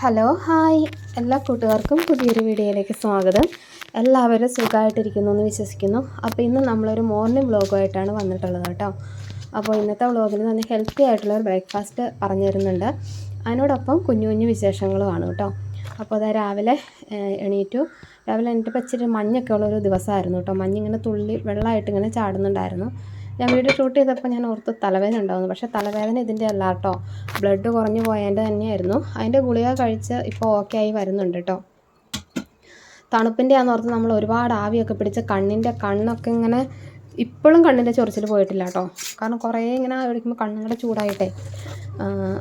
Hello hi. എല്ലാ കൂട്ടുകാർക്കും പുതിയൊരു വീഡിയോയിലേക്ക് സ്വാഗതം. എല്ലാവരും സുഖമായിട്ടിരിക്കുന്നു എന്ന് വിശ്വസിക്കുന്നു. അപ്പോൾ ഇന്ന് നമ്മളൊരു മോർണിംഗ് വ്ളോഗുമായിട്ടാണ് വന്നിട്ടുള്ളത് കേട്ടോ. അപ്പോൾ ഇന്നത്തെ വ്ളോഗിൽ നല്ല ഹെൽത്തി ആയിട്ടുള്ള ഒരു ബ്രേക്ക്ഫാസ്റ്റ് പറഞ്ഞു തരുന്നുണ്ട്. അതിനോടൊപ്പം കുഞ്ഞു കുഞ്ഞു വിശേഷങ്ങളുമാണ് കേട്ടോ. അപ്പോൾ അതാ രാവിലെ എണീറ്റു. രാവിലെ എണീറ്റപ്പോൾ ഇച്ചിരി മഞ്ഞൊക്കെ ഉള്ളൊരു ദിവസമായിരുന്നു കേട്ടോ. മഞ്ഞിങ്ങനെ തുള്ളി വെള്ളമായിട്ട് ഇങ്ങനെ ചാടുന്നുണ്ടായിരുന്നു. ഞാൻ വീഡിയോ ഷൂട്ട് ചെയ്തപ്പോൾ ഞാൻ ഓർത്ത് തലവേദന ഉണ്ടാവുന്നു പക്ഷേ തലവേദന ഇതിന്റെ അല്ല കേട്ടോ. ബ്ലഡ് കുറഞ്ഞു പോയതിന്റെ തന്നെയായിരുന്നു. അതിന്റെ ഗുളിക കഴിച്ച് ഇപ്പോൾ ഓക്കെ ആയി വരുന്നുണ്ട് കേട്ടോ. തണുപ്പിന്റെ ആണെന്ന് ഓർത്ത് നമ്മൾ ഒരുപാട് ആവിയൊക്കെ പിടിച്ച് കണ്ണിന്റെ കണ്ണൊക്കെ ഇങ്ങനെ ഇപ്പോഴും കണ്ണിന്റെ ചൊറിച്ചിൽ പോയിട്ടില്ല കേട്ടോ. കാരണം കുറേ ഇങ്ങനെ ഒഴിക്കുമ്പോൾ കണ്ണുകളുടെ ചൂടായിട്ടേ.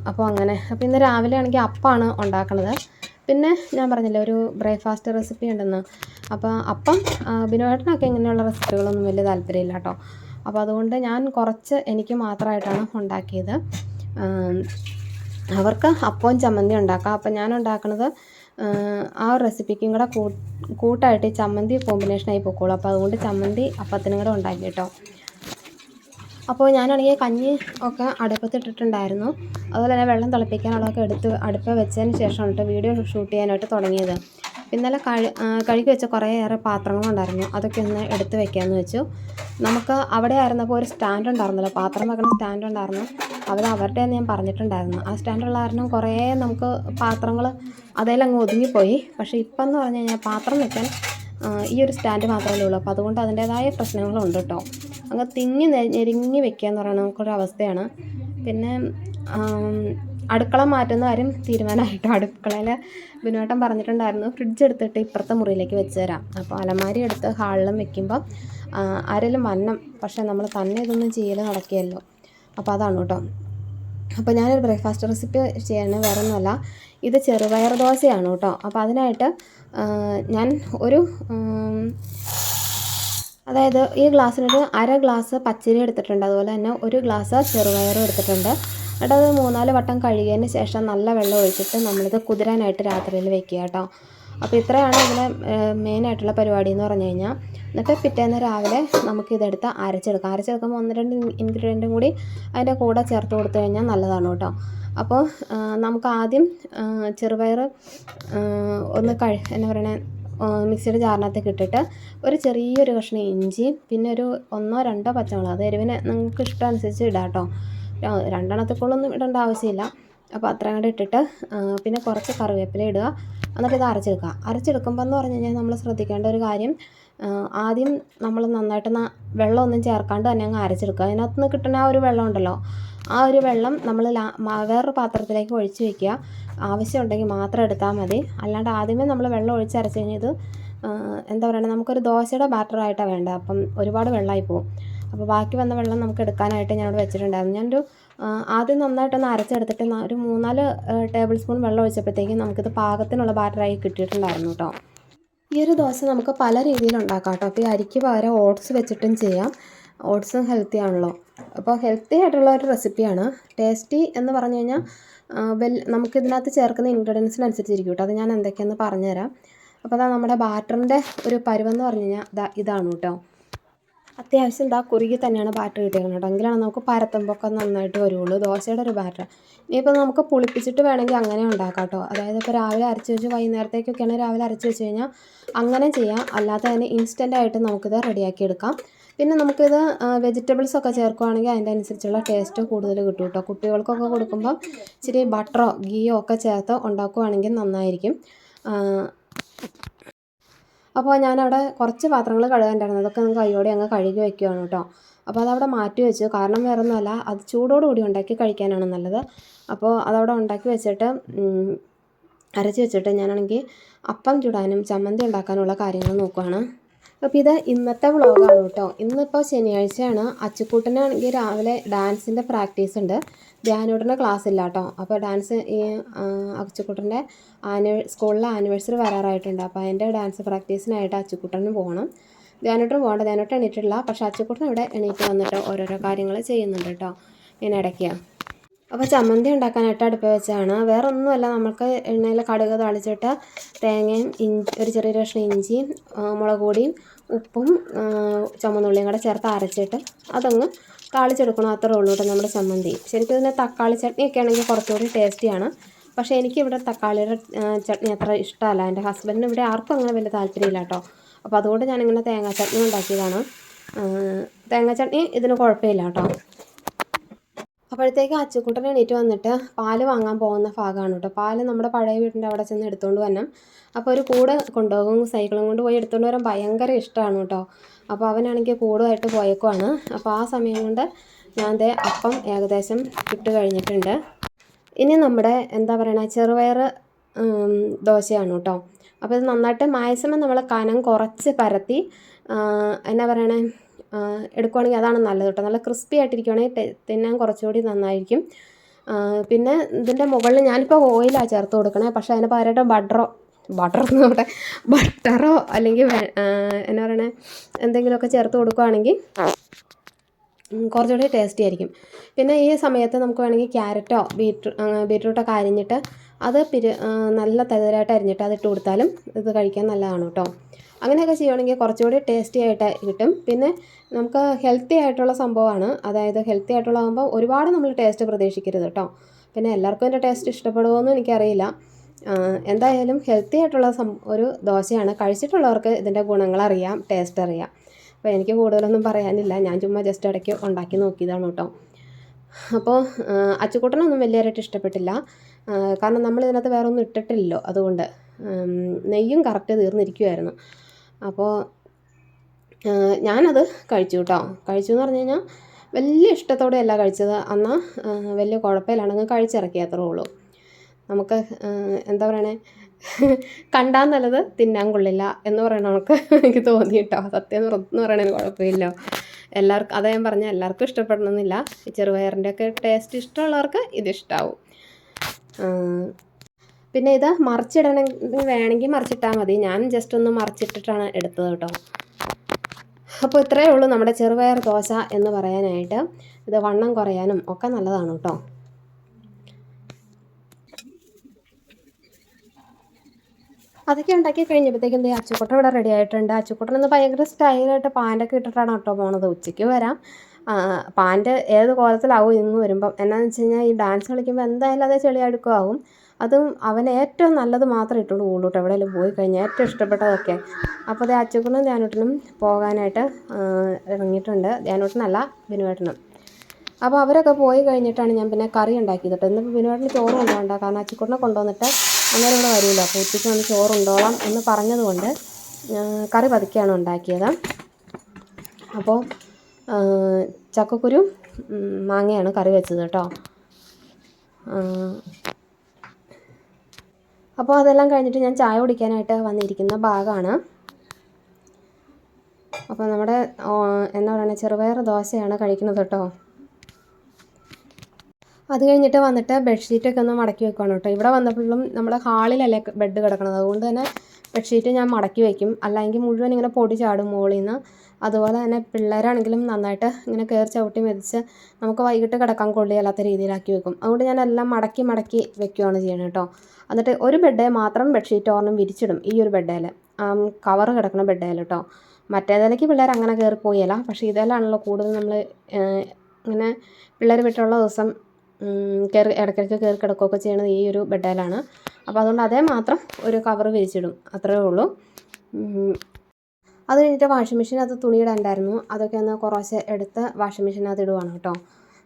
അപ്പോൾ അങ്ങനെ. അപ്പോൾ ഇന്ന് രാവിലെ ആണെങ്കിൽ അപ്പമാണ് ഉണ്ടാക്കണത്. പിന്നെ ഞാൻ പറഞ്ഞില്ലേ ഒരു ബ്രേക്ക്ഫാസ്റ്റ് റെസിപ്പി ഉണ്ടെന്ന്. അപ്പോൾ അപ്പം ബിനോട്ടനൊക്കെ ഇങ്ങനെയുള്ള റെസിപ്പികളൊന്നും വലിയ താല്പര്യമില്ല കേട്ടോ. അപ്പോൾ അതുകൊണ്ട് ഞാൻ കുറച്ച് എനിക്ക് മാത്രമായിട്ടാണ് ഉണ്ടാക്കിയത്. അവർക്ക് അപ്പവും ചമ്മന്തി ഉണ്ടാക്കാം. അപ്പം ഞാൻ ഉണ്ടാക്കുന്നത് ആ റെസിപ്പിക്കും കൂടെ കൂട്ടായിട്ട് ചമ്മന്തി കോമ്പിനേഷനായി പൊക്കോളൂ. അപ്പോൾ അതുകൊണ്ട് ചമ്മന്തി അപ്പത്തിനും കൂടെ ഉണ്ടാക്കി കേട്ടോ അപ്പോൾ ഞാനാണെങ്കിൽ കഞ്ഞി ഒക്കെ അടുപ്പത്തിട്ടിട്ടുണ്ടായിരുന്നു. അതുപോലെ തന്നെ വെള്ളം തിളപ്പിക്കാനുള്ളതൊക്കെ എടുത്ത് അടുപ്പ് വെച്ചതിന് ശേഷമാണ് കേട്ടോ വീഡിയോ ഷൂട്ട് ചെയ്യാനായിട്ട് തുടങ്ങിയത്. ഇന്നലെ കഴി കഴുകി വെച്ച കുറേയേറെ പാത്രങ്ങളുണ്ടായിരുന്നു അതൊക്കെ ഒന്ന് എടുത്ത് വെക്കാമെന്ന് വെച്ചു. നമുക്ക് അവിടെ ആയിരുന്നപ്പോൾ ഒരു സ്റ്റാൻഡ് ഉണ്ടായിരുന്നല്ലോ. പാത്രം വെക്കുന്ന സ്റ്റാൻഡ് ഉണ്ടായിരുന്നു. അവർ അവരുടെ ഞാൻ പറഞ്ഞിട്ടുണ്ടായിരുന്നു. ആ സ്റ്റാൻഡുള്ള കാരണം കുറേ നമുക്ക് പാത്രങ്ങൾ അതേലങ്ങ് ഒതുങ്ങിപ്പോയി. പക്ഷേ ഇപ്പം എന്ന് പറഞ്ഞു കഴിഞ്ഞാൽ പാത്രം വെക്കാൻ ഈ ഒരു സ്റ്റാൻഡ് മാത്രമല്ലേ ഉള്ളൂ. അപ്പോൾ അതുകൊണ്ട് അതിന്റേതായ പ്രശ്നങ്ങളുണ്ട് കേട്ടോ. അങ്ങ് തിങ്ങി ഞെരുങ്ങി വെക്കുക എന്ന് പറയുന്നത് നമുക്കൊരു അവസ്ഥയാണ്. പിന്നെ അടുക്കള മാറ്റുന്ന കാര്യം തീരുമാനമായിട്ടോ? അടുക്കളയിൽ ബിനുവേട്ടൻ പറഞ്ഞിട്ടുണ്ടായിരുന്നു. ഫ്രിഡ്ജ് എടുത്തിട്ട് ഇപ്പുറത്തെ മുറിയിലേക്ക് വെച്ച് തരാം അപ്പോൾ അലമാരി എടുത്ത് ഹാളിലും വെക്കുമ്പോൾ ആരെങ്കിലും വന്നം പക്ഷേ നമ്മൾ തന്നെ ഇതൊന്നും ചെയ്യൽ നടക്കുകയല്ലോ. അപ്പോൾ അതാണ് കേട്ടോ. അപ്പോൾ ഞാനൊരു ബ്രേക്ക്ഫാസ്റ്റ് റെസിപ്പി ചെയ്യാൻ വേറെ ഒന്നുമല്ല ഇത് ചെറുപയർ ദോശയാണ് കേട്ടോ. അപ്പോൾ അതിനായിട്ട് ഞാൻ ഒരു അതായത് ഈ ഗ്ലാസ്സിനൊരു അര ഗ്ലാസ് പച്ചരി എടുത്തിട്ടുണ്ട്. അതുപോലെ തന്നെ ഒരു ഗ്ലാസ് ചെറുപയറും എടുത്തിട്ടുണ്ട്. എന്നിട്ട് അത് മൂന്നാൽ വട്ടം കഴുകിയതിന് ശേഷം നല്ല വെള്ളം ഒഴിച്ചിട്ട് നമ്മളിത് കുതിരാനായിട്ട് രാത്രിയിൽ വെക്കുക കേട്ടോ. അപ്പോൾ ഇത്രയാണ് ഇതിലെ മെയിനായിട്ടുള്ള പരിപാടി എന്ന് പറഞ്ഞു കഴിഞ്ഞാൽ. എന്നിട്ട് പിറ്റേന്ന് രാവിലെ നമുക്കിതെടുത്ത് അരച്ചെടുക്കാം. അരച്ചെടുക്കുമ്പോൾ ഒന്ന് രണ്ട് ഇൻഗ്രീഡിയന്റും കൂടി അതിന്റെ കൂടെ ചേർത്ത് കൊടുത്തു കഴിഞ്ഞാൽ നല്ലതാണ് കേട്ടോ. അപ്പോൾ നമുക്ക് ആദ്യം ചെറുപയർ ഒന്ന് കഴി എന്താ പറയണേ മിക്സിയുടെ ജാറിനകത്തേക്ക് ഇട്ടിട്ട് ഒരു ചെറിയൊരു കഷ്ണം ഇഞ്ചി പിന്നെ ഒരു ഒന്നോ രണ്ടോ പച്ചമുളക് അത് എരിവിന് നിങ്ങൾക്ക് ഇഷ്ടം അനുസരിച്ച് ഇടാം കേട്ടോ രണ്ടെണ്ണത്തേക്കുള്ളൊന്നും ഇടേണ്ട ആവശ്യമില്ല. അപ്പോൾ അത്രയും കൂടെ ഇട്ടിട്ട് പിന്നെ കുറച്ച് കറിവേപ്പില ഇടുക. എന്നിട്ട് ഇത് അരച്ചെടുക്കുക. അരച്ചെടുക്കുമ്പോൾ എന്ന് പറഞ്ഞു കഴിഞ്ഞാൽ നമ്മൾ ശ്രദ്ധിക്കേണ്ട ഒരു കാര്യം ആദ്യം നമ്മൾ നന്നായിട്ട് വെള്ളമൊന്നും ചേർക്കാണ്ട് തന്നെ അങ്ങ് അരച്ചെടുക്കുക. അതിനകത്ത് നിന്ന് കിട്ടുന്ന ആ ഒരു വെള്ളം ഉണ്ടല്ലോ ആ ഒരു വെള്ളം നമ്മൾ വേറൊരു പാത്രത്തിലേക്ക് ഒഴിച്ച് വെക്കുക. ആവശ്യമുണ്ടെങ്കിൽ മാത്രം എടുത്താൽ മതി. അല്ലാണ്ട് ആദ്യമേ നമ്മൾ വെള്ളം ഒഴിച്ചരച്ച് കഴിഞ്ഞത് എന്താ പറയുക നമുക്കൊരു ദോശയുടെ ബാറ്ററായിട്ടാണ് വേണ്ടത് അപ്പം ഒരുപാട് വെള്ളമായി പോകും അപ്പോൾ ബാക്കി വന്ന വെള്ളം നമുക്ക് എടുക്കാനായിട്ട് ഞാനിവിടെ വെച്ചിട്ടുണ്ടായിരുന്നു. ഞാനൊരു ആദ്യം നന്നായിട്ടൊന്ന് അരച്ചെടുത്തിട്ട് ഒരു മൂന്നാൽ ടേബിൾ സ്പൂൺ വെള്ളം ഒഴിച്ചപ്പോഴത്തേക്കും നമുക്കിത് പാകത്തിനുള്ള ബാറ്ററായി കിട്ടിയിട്ടുണ്ടായിരുന്നു കേട്ടോ ഈ ഒരു ദോശ നമുക്ക് പല രീതിയിൽ ഉണ്ടാക്കാം കേട്ടോ അപ്പോൾ ഈ അരിക്ക് പകരം ഓട്സ് വെച്ചിട്ടും ചെയ്യാം. ഓട്സും ഹെൽത്തി ആണല്ലോ. അപ്പോൾ ഹെൽത്തി ആയിട്ടുള്ള ഒരു റെസിപ്പിയാണ് ടേസ്റ്റി എന്ന് പറഞ്ഞു കഴിഞ്ഞാൽ വെൽ നമുക്കിതിനകത്ത് ചേർക്കുന്ന ഇൻഗ്രീഡിയൻസിനനുസരിച്ചിരിക്കും കേട്ടോ. അത് ഞാൻ എന്തൊക്കെയെന്ന് പറഞ്ഞുതരാം. അപ്പോൾ അതാ നമ്മുടെ ബാറ്ററിന്റെ ഒരു പരുവെന്ന് പറഞ്ഞു കഴിഞ്ഞാൽ ഇതാ ഇതാണ് കേട്ടോ. അത്യാവശ്യം ഇതാ കുറുകി തന്നെയാണ് ബാറ്റർ കിട്ടിയേക്കുന്നത് കേട്ടോ. എങ്കിലാണ് നമുക്ക് പരത്തുമ്പോഴൊക്കെ നന്നായിട്ട് വരുള്ളൂ. ദോശയുടെ ഒരു ബാറ്റർ ഇനിയിപ്പോൾ നമുക്ക് പുളിപ്പിച്ചിട്ട് വേണമെങ്കിൽ അങ്ങനെ ഉണ്ടാക്കാം കേട്ടോ. അതായത് ഇപ്പോൾ രാവിലെ അരച്ച് വെച്ച് വൈകുന്നേരത്തേക്കൊക്കെയാണ് രാവിലെ അരച്ച് വെച്ച് കഴിഞ്ഞാൽ അങ്ങനെ ചെയ്യാം. അല്ലാതെ തന്നെ ഇൻസ്റ്റന്റായിട്ട് നമുക്കിത് റെഡിയാക്കി എടുക്കാം. പിന്നെ നമുക്കിത് വെജിറ്റബിൾസ് ഒക്കെ ചേർക്കുകയാണെങ്കിൽ അതിന്റെ അനുസരിച്ചുള്ള ടേസ്റ്റ് കൂടുതൽ കിട്ടും കേട്ടോ കുട്ടികൾക്കൊക്കെ കൊടുക്കുമ്പോൾ ഇച്ചിരി ബട്ടറോ ഗീയോ ഒക്കെ ചേർത്ത് ഉണ്ടാക്കുകയാണെങ്കിൽ നന്നായിരിക്കും. അപ്പോൾ ഞാനവിടെ കുറച്ച് പാത്രങ്ങൾ കഴുകാനുണ്ടായിരുന്നു. അതൊക്കെ നിങ്ങൾക്ക് കൈയോടെ അങ്ങ് കഴുകി വയ്ക്കുകയാണ് കേട്ടോ അപ്പോൾ അതവിടെ മാറ്റി വെച്ചു. കാരണം വേറെ ഒന്നുമല്ല അത് ചൂടോടുകൂടി ഉണ്ടാക്കി കഴിക്കാനാണ് നല്ലത്. അപ്പോൾ അതവിടെ ഉണ്ടാക്കി വെച്ചിട്ട് അരച്ച് വെച്ചിട്ട് ഞാനാണെങ്കിൽ അപ്പം ചുടാനും ചമ്മന്തി ഉണ്ടാക്കാനുള്ള കാര്യങ്ങൾ നോക്കുകയാണ് അപ്പോൾ ഇത് ഇന്നത്തെ വ്ളോഗാണ് കേട്ടോ. ഇന്നിപ്പോൾ ശനിയാഴ്ചയാണ്. അച്ചുക്കൂട്ടനാണെങ്കിൽ രാവിലെ ഡാൻസിന്റെ പ്രാക്ടീസ് ഉണ്ട്. ധ്യാനോട്ടിന്റെ ക്ലാസ് ഇല്ല കേട്ടോ. അപ്പോൾ ഡാൻസ് ഈ അച്ചുക്കൂട്ടന്റെ ആനുവ സ്കൂളിലെ ആനിവേഴ്സറി വരാറായിട്ടുണ്ട്. അപ്പോൾ അതിന്റെ ഡാൻസ് പ്രാക്ടീസിനായിട്ട് അച്ചുക്കുട്ടന് പോകണം. ധ്യാനോട്ടിന് പോകണ്ട. ധ്യാനോട്ട് എണീറ്റില്ല പക്ഷേ അച്ചുക്കുട്ടൻ ഇവിടെ എണീറ്റ് വന്നിട്ട് ഓരോരോ കാര്യങ്ങൾ ചെയ്യുന്നുണ്ട് കേട്ടോ. ഇങ്ങനെ ഇടയ്ക്ക്. അപ്പോൾ ചമ്മന്തി ഉണ്ടാക്കാനായിട്ട് അടുപ്പ് വെച്ചാണ്. വേറെ ഒന്നുമല്ല നമുക്ക് എണ്ണയിൽ കടുക് തളിച്ചിട്ട് തേങ്ങയും ഇഞ്ചി ഒരു ചെറിയ കഷ്ണം ഇഞ്ചിയും മുളക് പൊടിയും ഉപ്പും ചുമന്നുള്ളിയും കൂടെ ചേർത്ത് അരച്ചിട്ട് അതങ്ങ് താളിച്ചെടുക്കണം. അത്രേ ഉള്ളൂ കേട്ടോ നമ്മുടെ ചമ്മന്തി. ശരിക്കും ഇതിന് തക്കാളി ചട്നിയൊക്കെ ആണെങ്കിൽ കുറച്ചുകൂടി ടേസ്റ്റിയാണ് പക്ഷേ എനിക്കിവിടെ തക്കാളിയുടെ ചട്നി അത്ര ഇഷ്ടമല്ല. എന്റെ ഹസ്ബൻഡിന് ഇവിടെ ആർക്കും അങ്ങനെ വലിയ താല്പര്യമില്ല കേട്ടോ. അപ്പോൾ അതുകൊണ്ട് ഞാനിങ്ങനെ തേങ്ങാ ചട്നി ഉണ്ടാക്കിയതാണ്. തേങ്ങാ ചട്നി ഇതിന് കുഴപ്പമില്ല കേട്ടോ. അപ്പോഴത്തേക്ക് അച്ചുക്കുട്ടൻ എണീറ്റ് വന്നിട്ട് പാൽ വാങ്ങാൻ പോകുന്ന ഭാഗമാണ് കേട്ടോ. പാൽ നമ്മുടെ പഴയ വീടിന്റെ അവിടെ ചെന്ന് എടുത്തുകൊണ്ട് വരണം. അപ്പോൾ ഒരു കൂട് കൊണ്ടുപോകും സൈക്കിളും കൊണ്ട് പോയി എടുത്തുകൊണ്ട് വരാൻ ഭയങ്കര ഇഷ്ടമാണ് കേട്ടോ. അപ്പോൾ അവനാണെങ്കിൽ കൂടുമായിട്ട് പോയേക്കുവാണ്. അപ്പോൾ ആ സമയം കൊണ്ട് ഞാൻ ദേ അപ്പം ഏകദേശം ഇട്ട് കഴിഞ്ഞിട്ടുണ്ട്. ഇനി നമ്മുടെ എന്താ പറയണ ചെറുപയർ ദോശയാണ് കേട്ടോ. അപ്പോൾ ഇത് നന്നായിട്ട് മാക്സിമം നമ്മൾ കനം കുറച്ച് പരത്തി എന്നാ പറയണേ എടുക്കുവാണെങ്കിൽ അതാണ് നല്ലത് കേട്ടോ. നല്ല ക്രിസ്പി ആയിട്ടിരിക്കുവാണെങ്കിൽ തിന്നാൻ കുറച്ചുകൂടി നന്നായിരിക്കും. പിന്നെ ഇതിന്റെ മുകളിൽ ഞാനിപ്പോൾ ഓയിലാണ് ചേർത്ത് കൊടുക്കണേ. പക്ഷേ അതിന് പകരമായിട്ട് ബട്ടറോ ബട്ടർ എന്ന് പറയട്ടെ ബട്ടറോ അല്ലെങ്കിൽ എന്നാ പറയണേ എന്തെങ്കിലുമൊക്കെ ചേർത്ത് കൊടുക്കുവാണെങ്കിൽ കുറച്ചുകൂടി ടേസ്റ്റി ആയിരിക്കും. പിന്നെ ഈ സമയത്ത് നമുക്ക് വേണമെങ്കിൽ ക്യാരറ്റോ ബീറ്റ് ബീറ്റ്റൂട്ടൊക്കെ അരിഞ്ഞിട്ട് അത് പിരി നല്ല തെതരായിട്ട് അരിഞ്ഞിട്ട് അത് ഇട്ട് കൊടുത്താലും ഇത് കഴിക്കാൻ നല്ലതാണ് കേട്ടോ. അങ്ങനെയൊക്കെ ചെയ്യുകയാണെങ്കിൽ കുറച്ചുകൂടി ടേസ്റ്റി ആയിട്ട് കിട്ടും. പിന്നെ നമുക്ക് ഹെൽത്തി ആയിട്ടുള്ള സംഭവമാണ്. അതായത് ഹെൽത്തി ആയിട്ടുള്ളതാകുമ്പോൾ ഒരുപാട് നമ്മൾ ടേസ്റ്റ് പ്രതീക്ഷിക്കരുത് കേട്ടോ പിന്നെ എല്ലാവർക്കും എന്റെ ടേസ്റ്റ് ഇഷ്ടപ്പെടുമോയെന്ന് എനിക്കറിയില്ല. എന്തായാലും ഹെൽത്തി ആയിട്ടുള്ള ഒരു ദോശയാണ്. കഴിച്ചിട്ടുള്ളവർക്ക് ഇതിന്റെ ഗുണങ്ങളറിയാം ടേസ്റ്റ് അറിയാം. അപ്പോൾ എനിക്ക് കൂടുതലൊന്നും പറയാനില്ല. ഞാൻ ചുമ്മാ ജസ്റ്റ് ഇടയ്ക്ക് ഉണ്ടാക്കി നോക്കിയതാണ് കേട്ടോ അപ്പോൾ അച്ചുകൂട്ടനൊന്നും വലിയതായിട്ട് ഇഷ്ടപ്പെട്ടില്ല. കാരണം നമ്മൾ ഇതിനകത്ത് വേറെ ഒന്നും ഇട്ടിട്ടില്ലല്ലോ. അതുകൊണ്ട് നെയ്യും കറക്റ്റ് തീർന്നിരിക്കുമായിരുന്നു അപ്പോൾ ഞാനത് കഴിച്ചു കേട്ടോ കഴിച്ചു എന്ന് പറഞ്ഞു കഴിഞ്ഞാൽ വലിയ ഇഷ്ടത്തോടെയല്ല കഴിച്ചത്. എന്നാൽ വലിയ കുഴപ്പമില്ലാണെങ്കിൽ കഴിച്ചിറക്കി അത്രേ ഉള്ളൂ. നമുക്ക് എന്താ പറയണേ? കണ്ടാൽ നല്ലത് തിന്നാൻ കൊള്ളില്ല എന്ന് പറയണ നമുക്ക് എനിക്ക് തോന്നി കേട്ടോ സത്യം എന്ന് പറ- എന്ന് പറയണതിന് കുഴപ്പമില്ല. എല്ലാവർക്കും അതാ ഞാൻ പറഞ്ഞാൽ എല്ലാവർക്കും ഇഷ്ടപ്പെടണമെന്നില്ല. ഈ ചെറുപയറിന്റെ ഒക്കെ ടേസ്റ്റ് ഇഷ്ടമുള്ളവർക്ക് ഇതിഷ്ടാവും പിന്നെ ഇത് മറിച്ചിടണമെങ്കിൽ വേണമെങ്കിൽ മറിച്ചിട്ടാൽ മതി. ഞാൻ ജസ്റ്റ് ഒന്ന് മറിച്ചിട്ടിട്ടാണ് എടുത്തത് കേട്ടോ. അപ്പോൾ ഇത്രയേ ഉള്ളൂ നമ്മുടെ ചെറുപയർ ദോശ എന്ന് പറയാനായിട്ട്. ഇത് വണ്ണം കുറയാനും ഒക്കെ നല്ലതാണ് കേട്ടോ. അതൊക്കെ ഉണ്ടാക്കി കഴിഞ്ഞപ്പോഴത്തേക്കും ദേ അച്ചുക്കുട്ടൻ ഇവിടെ റെഡി ആയിട്ടുണ്ട്. അച്ചുക്കുട്ടൻ ഇന്ന് ഭയങ്കര സ്റ്റൈലായിട്ട് പാന്റൊക്കെ ഇട്ടിട്ടാണ് കേട്ടോ പോണത്. ഉച്ചയ്ക്ക് വരാം. പാന്റ് ഏത് കോലത്തിലാവും ഇങ്ങ് വരുമ്പം. എന്നാന്ന് വെച്ച് കഴിഞ്ഞാൽ ഈ ഡാൻസ് കളിക്കുമ്പോൾ എന്തായാലും അതേ ചെളിയടുക്കമാവും അതും അവന് ഏറ്റവും നല്ലത് മാത്രമേ ഇട്ടുള്ളൂ കൂടുതലോട്ട് എവിടെയെങ്കിലും പോയി കഴിഞ്ഞാൽ ഏറ്റവും ഇഷ്ടപ്പെട്ടതൊക്കെ. അപ്പോൾ അതേ അച്ചുക്കുട്ടനും ധ്യാനോട്ടനും പോകാനായിട്ട് ഇറങ്ങിയിട്ടുണ്ട്. ധ്യാനോട്ടനല്ല ബിനുവേട്ടനും അപ്പോൾ അവരൊക്കെ പോയി കഴിഞ്ഞിട്ടാണ് ഞാൻ പിന്നെ കറി ഉണ്ടാക്കിയത് കേട്ടോ. ഇന്നിപ്പോൾ ബിനുവേട്ടന് ചോറ് കൊണ്ടുപോകണ്ട. കാരണം അച്ചിക്കുട്ടിനെ കൊണ്ടുവന്നിട്ട് അങ്ങനെ ഇവിടെ വരില്ല. അപ്പോൾ ഉച്ചയ്ക്ക് വന്ന് ചോറ് കൊണ്ടുപോകാം എന്ന് പറഞ്ഞതുകൊണ്ട് കറി പതുക്കെയാണ് ഉണ്ടാക്കിയത്. അപ്പോൾ ചക്കക്കുരു മാങ്ങയാണ് കറി വെച്ചത് കേട്ടോ. അപ്പോൾ അതെല്ലാം കഴിഞ്ഞിട്ട് ഞാൻ ചായ കുടിക്കാനായിട്ട് വന്നിരിക്കുന്ന ഭാഗമാണ് അപ്പോൾ നമ്മുടെ എന്താ പറയുക ചെറുപയർ ദോശയാണ് കഴിക്കുന്നത് കേട്ടോ. അത് കഴിഞ്ഞിട്ട് വന്നിട്ട് ബെഡ്ഷീറ്റൊക്കെ ഒന്ന് മടക്കി വെക്കുകയാണ് കേട്ടോ. ഇവിടെ വന്നപ്പോഴും നമ്മുടെ ഹാളിലല്ലേ ബെഡ് കിടക്കണത്? അതുകൊണ്ട് തന്നെ ബെഡ്ഷീറ്റ് ഞാൻ മടക്കി വയ്ക്കും അല്ലെങ്കിൽ മുഴുവൻ ഇങ്ങനെ പൊടി ചാടും മുകളിൽ നിന്ന് അതുപോലെ തന്നെ പിള്ളേരാണെങ്കിലും നന്നായിട്ട് ഇങ്ങനെ കയറി ചവിട്ടി മെതിച്ച് നമുക്ക് വൈകിട്ട് കിടക്കാൻ കൊള്ളിയല്ലാത്ത രീതിയിലാക്കി വെക്കും. അതുകൊണ്ട് ഞാൻ എല്ലാം മടക്കി മടക്കി വെക്കുകയാണ് ചെയ്യുന്നത് കേട്ടോ. എന്നിട്ട് ഒരു ബെഡേ മാത്രം ബെഡ്ഷീറ്റ് ഓർണം വിരിച്ചിടും ഈ ഒരു ബെഡേൽ കവർ കിടക്കുന്ന ബെഡേൽ കേട്ടോ. മറ്റേതിലേക്ക് പിള്ളേർ അങ്ങനെ കയറി പോയല്ല പക്ഷേ ഇതിലാണല്ലോ കൂടുതൽ നമ്മൾ ഇങ്ങനെ പിള്ളേർ വിട്ടുള്ള ദിവസം കയറി ഇടയ്ക്കിടയ്ക്ക് കയറി കിടക്കുകയൊക്കെ ചെയ്യണത് ഈ ഒരു ബെഡേലാണ്. അപ്പോൾ അതുകൊണ്ട് അതേ മാത്രം ഒരു കവർ വിരിച്ചിടും. അത്രയേ ഉള്ളൂ. അത് കഴിഞ്ഞിട്ട് വാഷിംഗ് മെഷീനകത്ത് തുണിയിടാണ്ടായിരുന്നു അതൊക്കെ ഒന്ന് കുറച്ച് എടുത്ത് വാഷിംഗ് മെഷീനകത്ത് ഇടുവാണ് കേട്ടോ.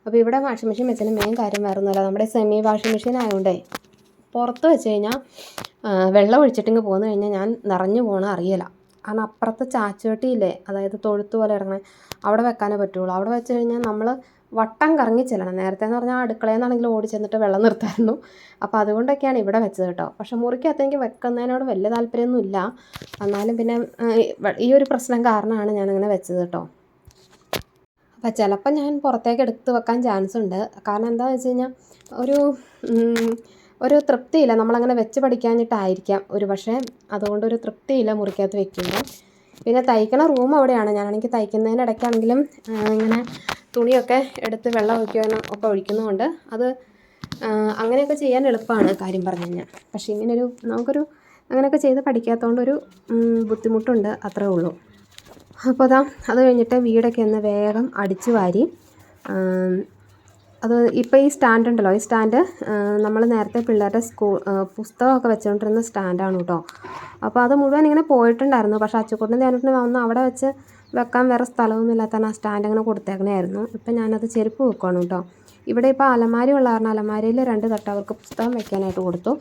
അപ്പോൾ ഇവിടെ വാഷിംഗ് മെഷീൻ വെച്ചതിന് മെയിൻ കാര്യം വേറെ ഒന്നുമല്ല. നമ്മുടെ സെമി വാഷിംഗ് മെഷീൻ ആയതുകൊണ്ടേ പുറത്ത് വെച്ച് കഴിഞ്ഞാൽ വെള്ളം ഒഴിച്ചിട്ടിങ്ങ് പോന്നു കഴിഞ്ഞാൽ ഞാൻ നിറഞ്ഞു പോകണ അറിയില്ല കാരണം അപ്പുറത്തെ ചാച്ചുവട്ടിയില്ലേ അതായത് തൊഴുത്ത് പോലെ ഇറങ്ങണേ അവിടെ വെക്കാനേ പറ്റുള്ളൂ. അവിടെ വെച്ച് കഴിഞ്ഞാൽ നമ്മൾ വട്ടം കറങ്ങി ചെല്ലണം. നേരത്തെ എന്ന് പറഞ്ഞാൽ അടുക്കളയിൽ ഓടി ചെന്നിട്ട് വെള്ളം നിർത്തായിരുന്നു. അപ്പോൾ അതുകൊണ്ടൊക്കെയാണ് ഇവിടെ വെച്ചത് കേട്ടോ. പക്ഷേ മുറിക്കകത്ത് എനിക്ക് വെക്കുന്നതിനോട് വലിയ താല്പര്യമൊന്നും ഇല്ല. എന്നാലും പിന്നെ ഈ ഒരു പ്രശ്നം കാരണമാണ് ഞാനങ്ങനെ വെച്ചത് കേട്ടോ. അപ്പോൾ ചിലപ്പോൾ ഞാൻ പുറത്തേക്ക് എടുത്ത് വെക്കാൻ ചാൻസ് ഉണ്ട്. കാരണം എന്താണെന്ന് വെച്ച് കഴിഞ്ഞാൽ ഒരു ഒരു തൃപ്തിയില്ല. നമ്മളങ്ങനെ വെച്ച് പഠിക്കാഞ്ഞിട്ടായിരിക്കാം. ഒരു പക്ഷേ അതുകൊണ്ടൊരു തൃപ്തിയില്ല മുറിക്കകത്ത് വെക്കുമ്പോൾ പിന്നെ തയ്ക്കണ റൂം അവിടെയാണ്. ഞാനാണെങ്കിൽ തയ്ക്കുന്നതിനിടയ്ക്കാണെങ്കിലും ഇങ്ങനെ തുണിയൊക്കെ എടുത്ത് വെള്ളം ഒഴിക്കാനും ഒക്കെ ഒഴിക്കുന്നതുകൊണ്ട് അത് അങ്ങനെയൊക്കെ ചെയ്യാൻ എളുപ്പമാണ് കാര്യം പറഞ്ഞു കഴിഞ്ഞാൽ. പക്ഷേ ഇങ്ങനൊരു നമുക്കൊരു അങ്ങനെയൊക്കെ ചെയ്ത് പഠിക്കാത്തതുകൊണ്ട് ഒരു ബുദ്ധിമുട്ടുണ്ട് അത്രേ ഉള്ളൂ. അപ്പോൾ അതാ അത് കഴിഞ്ഞിട്ട് വീടൊക്കെ ഒന്ന് വേഗം അടിച്ചു വാരി അത് ഇപ്പോൾ ഈ സ്റ്റാൻഡ് ഉണ്ടല്ലോ ഈ സ്റ്റാൻഡ് നമ്മൾ നേരത്തെ പിള്ളേരുടെ സ്കൂൾ പുസ്തകമൊക്കെ വെച്ചുകൊണ്ടിരുന്ന സ്റ്റാൻഡാണ് കേട്ടോ. അപ്പോൾ അത് മുഴുവൻ ഇങ്ങനെ പോയിട്ടുണ്ടായിരുന്നു. പക്ഷേ അച്ചുക്കുട്ടനും ഞാനിട്ട് വന്ന് അവിടെ വെച്ച് വെക്കാൻ വേറെ സ്ഥലമൊന്നും ഇല്ലാത്ത ആ സ്റ്റാൻഡ് അങ്ങനെ കൊടുത്തേക്കണായിരുന്നു. ഇപ്പം ഞാനത് ചെരുപ്പ് വെക്കണം കേട്ടോ. ഇവിടെ ഇപ്പോൾ അലമാരി ഉള്ള കാരണം അലമാരിയിൽ രണ്ട് തട്ട് അവർക്ക് പുസ്തകം വെക്കാനായിട്ട് കൊടുത്തു.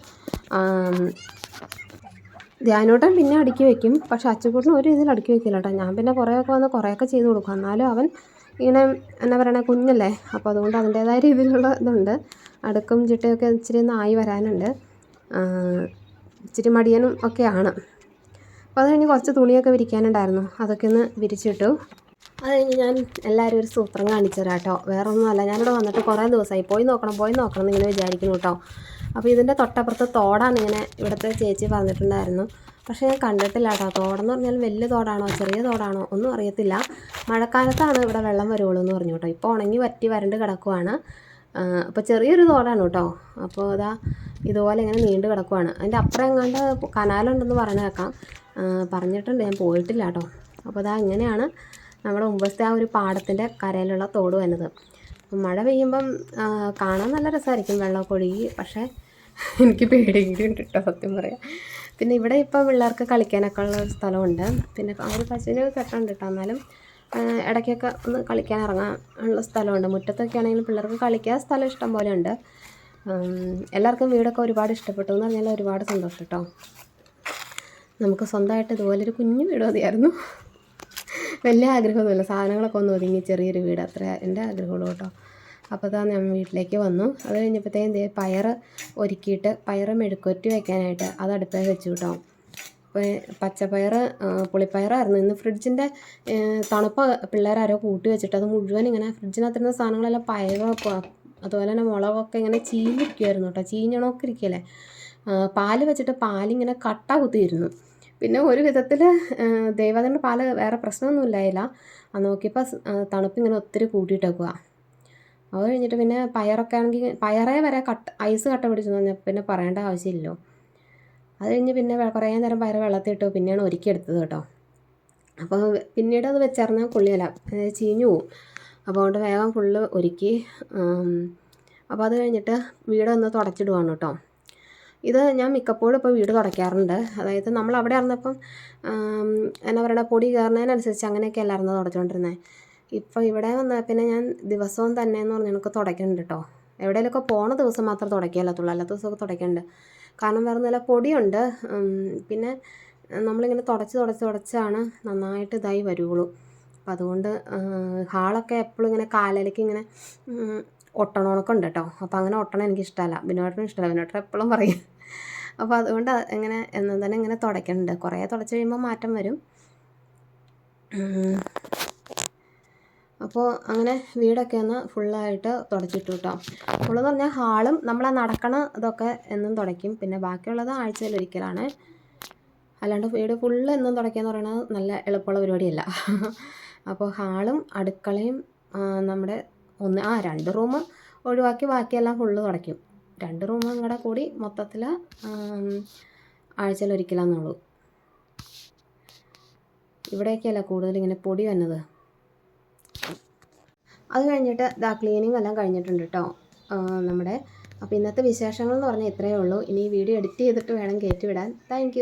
ധ്യാനോട്ടം പിന്നെ അടുക്കി വെക്കും. പക്ഷെ അച്ചുകൂട്ടിന് ഒരു രീതിയിൽ അടുക്കി വെക്കില്ല കേട്ടോ. ഞാൻ പിന്നെ കുറേയൊക്കെ വന്ന് കുറേയൊക്കെ ചെയ്ത് കൊടുക്കും. എന്നാലും അവൻ ഇങ്ങനെ എന്നാ പറയണേ കുഞ്ഞല്ലേ? അപ്പോൾ അതുകൊണ്ട് അതിന്റേതായ രീതിയിലുള്ള ഇതുണ്ട്. അടുക്കും ചിട്ടയൊക്കെ ഇച്ചിരി ഒന്ന് ആയി വരാനുണ്ട്. ഇച്ചിരി മടിയനും ഒക്കെയാണ്. അപ്പോൾ അത് കഴിഞ്ഞ് കുറച്ച് തുണിയൊക്കെ വിരിക്കാനുണ്ടായിരുന്നു. അതൊക്കെ ഒന്ന് വിരിച്ചിട്ടു. അത് കഴിഞ്ഞ് ഞാൻ എല്ലാവരും ഒരു സൂത്രം കാണിച്ചു തരാം കേട്ടോ വേറെ ഒന്നുമല്ല ഞാനിവിടെ വന്നിട്ട് കുറേ ദിവസമായി. പോയി നോക്കണം പോയി നോക്കണം എന്നിങ്ങനെ വിചാരിക്കുന്നു കേട്ടോ. അപ്പോൾ ഇതിന്റെ തൊട്ടപ്പുറത്ത് തോടാണ് ഇങ്ങനെ ഇവിടുത്തെ ചേച്ചി പറഞ്ഞിട്ടുണ്ടായിരുന്നു. പക്ഷേ ഞാൻ കണ്ടിട്ടില്ല കേട്ടോ. തോടെന്ന് പറഞ്ഞാൽ വലിയ തോടാണോ ചെറിയ തോടാണോ ഒന്നും അറിയത്തില്ല. മഴക്കാലത്താണ് ഇവിടെ വെള്ളം വരുള്ളൂ എന്ന് പറഞ്ഞു കേട്ടോ. ഇപ്പോൾ ഉണങ്ങി വറ്റി വരണ്ട് കിടക്കുവാണ്. അപ്പോൾ ചെറിയൊരു തോടാണ് കേട്ടോ. അപ്പോൾ ഇതാ ഇതുപോലെ ഇങ്ങനെ നീണ്ടു കിടക്കുവാണ്. അതിന്റെ അപ്പുറം എങ്ങാണ്ട് കനാലുണ്ടെന്ന് പറഞ്ഞു പറഞ്ഞിട്ടുണ്ട് ഞാൻ പോയിട്ടില്ല കേട്ടോ അപ്പോൾ അതാ ഇങ്ങനെയാണ് നമ്മുടെ മുമ്പത്തെ ആ ഒരു പാടത്തിന്റെ കരയിലുള്ള തോട് വന്നത്. മഴ പെയ്യുമ്പം കാണാൻ നല്ല രസമായിരിക്കും വെള്ളമൊക്കെ ഒഴുകി. പക്ഷേ എനിക്ക് പേടിയുണ്ട് കേട്ടോ സത്യം പറയാം. പിന്നെ ഇവിടെ ഇപ്പോൾ പിള്ളേർക്ക് കളിക്കാനൊക്കെ ഉള്ള ഒരു സ്ഥലമുണ്ട്. പിന്നെ ആ ഒരു പശുവിന് കെട്ടുണ്ട് കേട്ടോ എന്നാലും ഇടയ്ക്കൊക്കെ ഒന്ന് കളിക്കാൻ ഇറങ്ങാൻ ഉള്ള സ്ഥലമുണ്ട്. മുറ്റത്തൊക്കെ ആണെങ്കിലും പിള്ളേർക്ക് കളിക്കാൻ സ്ഥലം ഇഷ്ടം പോലെ ഉണ്ട്. എല്ലാവർക്കും വീടൊക്കെ ഒരുപാട് ഇഷ്ടപ്പെട്ടു എന്ന് പറഞ്ഞാൽ ഒരുപാട് സന്തോഷം കേട്ടോ നമുക്ക് സ്വന്തമായിട്ട് ഇതുപോലൊരു കുഞ്ഞു വീട് മതിയായിരുന്നു. വലിയ ആഗ്രഹമൊന്നുമില്ല. സാധനങ്ങളൊക്കെ ഒന്ന് ഒതുങ്ങി ചെറിയൊരു വീട്. അത്ര എന്റെ ആഗ്രഹമുള്ളൂ കേട്ടോ. അപ്പോൾ അതാ ഞാൻ വീട്ടിലേക്ക് വന്നു. അത് കഴിഞ്ഞപ്പോഴത്തേക്കും പയർ ഒരുക്കിയിട്ട് പയർ മെഴുക്കുറ്റി വയ്ക്കാനായിട്ട് അത് അടുപ്പേ വെച്ചു കേട്ടോ. പച്ചപ്പയർ പുളിപ്പയറായിരുന്നു. ഇന്ന് ഫ്രിഡ്ജിന്റെ തണുപ്പ് പിള്ളേരാരോ കൂട്ടി വെച്ചിട്ട് അത് മുഴുവൻ ഇങ്ങനെ ഫ്രിഡ്ജിനകത്തിരുന്ന സാധനങ്ങളെല്ലാം പയറൊക്കെ അതുപോലെ തന്നെ മുളകൊക്കെ ഇങ്ങനെ ചീഞ്ഞിരിക്കുമായിരുന്നു കേട്ടോ. ചീഞ്ഞണമൊക്കെ ഇരിക്കല്ലേ പാൽ വെച്ചിട്ട് പാലിങ്ങനെ കട്ട കുത്തിയിരുന്നു. പിന്നെ ഒരു വിധത്തിൽ ദൈവത്തിന്റെ പാൽ വേറെ പ്രശ്നമൊന്നും ഇല്ലായില്ല അത് നോക്കിയപ്പോൾ തണുപ്പിങ്ങനെ ഒത്തിരി കൂട്ടിയിട്ടേക്കുക അത് കഴിഞ്ഞിട്ട് പിന്നെ പയറൊക്കെ ആണെങ്കിൽ പയറേ വരെ കട്ട ഐസ് കട്ട പിടിച്ചു പറഞ്ഞാൽ പിന്നെ പറയേണ്ട ആവശ്യമില്ലല്ലോ. അത് കഴിഞ്ഞ് പിന്നെ കുറേ നേരം പയർ വെള്ളത്തിൽ ഇട്ടു പിന്നെയാണ് ഒരുക്കിയെടുത്തത് കേട്ടോ. അപ്പോൾ പിന്നീട് അത് വെച്ചറിഞ്ഞാൽ കൊള്ളിയല്ല ചീഞ്ഞു പോവും. അപ്പോൾ അതുകൊണ്ട് വേഗം ഫുള്ള് ഒരുക്കി അപ്പോൾ അത് കഴിഞ്ഞിട്ട് വീടൊന്ന് തുടച്ചിടുവാണ് കേട്ടോ. ഇത് ഞാൻ മിക്കപ്പോഴും ഇപ്പോൾ വീട് തുടയ്ക്കാറുണ്ട്. അതായത് നമ്മൾ അവിടെ ആയിരുന്നപ്പം എന്നാ പറയുക പൊടി കയറുന്നതിനനുസരിച്ച് അങ്ങനെയൊക്കെ അല്ലായിരുന്നു തുടച്ചുകൊണ്ടിരുന്നത് ഇപ്പോൾ ഇവിടെ വന്ന പിന്നെ ഞാൻ ദിവസവും തന്നെ എന്ന് പറഞ്ഞ് എനിക്ക് തുടയ്ക്കുന്നുണ്ട് കേട്ടോ എവിടെയെങ്കിലുമൊക്കെ പോണ ദിവസം മാത്രം തുടയ്ക്കുകയല്ലാത്തുള്ളൂ. അല്ലാത്ത ദിവസമൊക്കെ തുടയ്ക്കുന്നുണ്ട് കാരണം വേറെ നല്ല പൊടിയുണ്ട്. പിന്നെ നമ്മളിങ്ങനെ തുടച്ച് തുടച്ച് തുടച്ചാണ് നന്നായിട്ട് ഇതായി വരുള്ളൂ. അപ്പം അതുകൊണ്ട് ഹാളൊക്കെ എപ്പോഴും ഇങ്ങനെ കാലിലേക്ക് ഇങ്ങനെ ഒട്ടണമൊക്കെ ഉണ്ട് കേട്ടോ അപ്പോൾ അങ്ങനെ ഒട്ടണം എനിക്ക് ഇഷ്ടമല്ല ബിനോട്ടിനും ഇഷ്ടമല്ല ബിനോട്ടൻ എപ്പോഴും പറയും. അപ്പോൾ അതുകൊണ്ട് ഇങ്ങനെ എന്നും തന്നെ ഇങ്ങനെ തുടയ്ക്കുന്നുണ്ട് കുറേ തുടച്ച് കഴിയുമ്പോൾ മാറ്റം വരും. അപ്പോൾ അങ്ങനെ വീടൊക്കെ ഒന്ന് ഫുള്ളായിട്ട് തുടച്ചിട്ടു കേട്ടോ ഫുള്ളെന്ന് പറഞ്ഞാൽ ഹാളും നമ്മൾ നടക്കണ ഇതൊക്കെ എന്നും തുടയ്ക്കും. പിന്നെ ബാക്കിയുള്ളത് ആഴ്ചയിൽ ഒരിക്കലാണ്. അല്ലാണ്ട് വീട് ഫുള്ള് എന്നും തുടയ്ക്കുക എന്ന് പറയുന്നത് നല്ല എളുപ്പമുള്ള പരിപാടിയല്ല. അപ്പോൾ ഹാളും അടുക്കളയും നമ്മുടെ ഒന്ന് ആ രണ്ട് റൂം ഒഴിവാക്കി ബാക്കിയെല്ലാം ഫുള്ള് തുടയ്ക്കും. രണ്ട് റൂമും കൂടെ കൂടി മൊത്തത്തിൽ ആഴ്ചയിൽ ഒരിക്കലാന്നുള്ളൂ ഇവിടെയൊക്കെയല്ല കൂടുതൽ ഇങ്ങനെ പൊടി വന്നത്? അത് കഴിഞ്ഞിട്ട് ദാ ക്ലീനിങ് എല്ലാം കഴിഞ്ഞിട്ടുണ്ട് കേട്ടോ നമ്മുടെ അപ്പോൾ ഇന്നത്തെ വിശേഷങ്ങൾ എന്ന് പറഞ്ഞാൽ ഇത്രയേ ഉള്ളൂ. ഇനി വീഡിയോ എഡിറ്റ് ചെയ്തിട്ട് വേണം കയറ്റി വിടാൻ താങ്ക്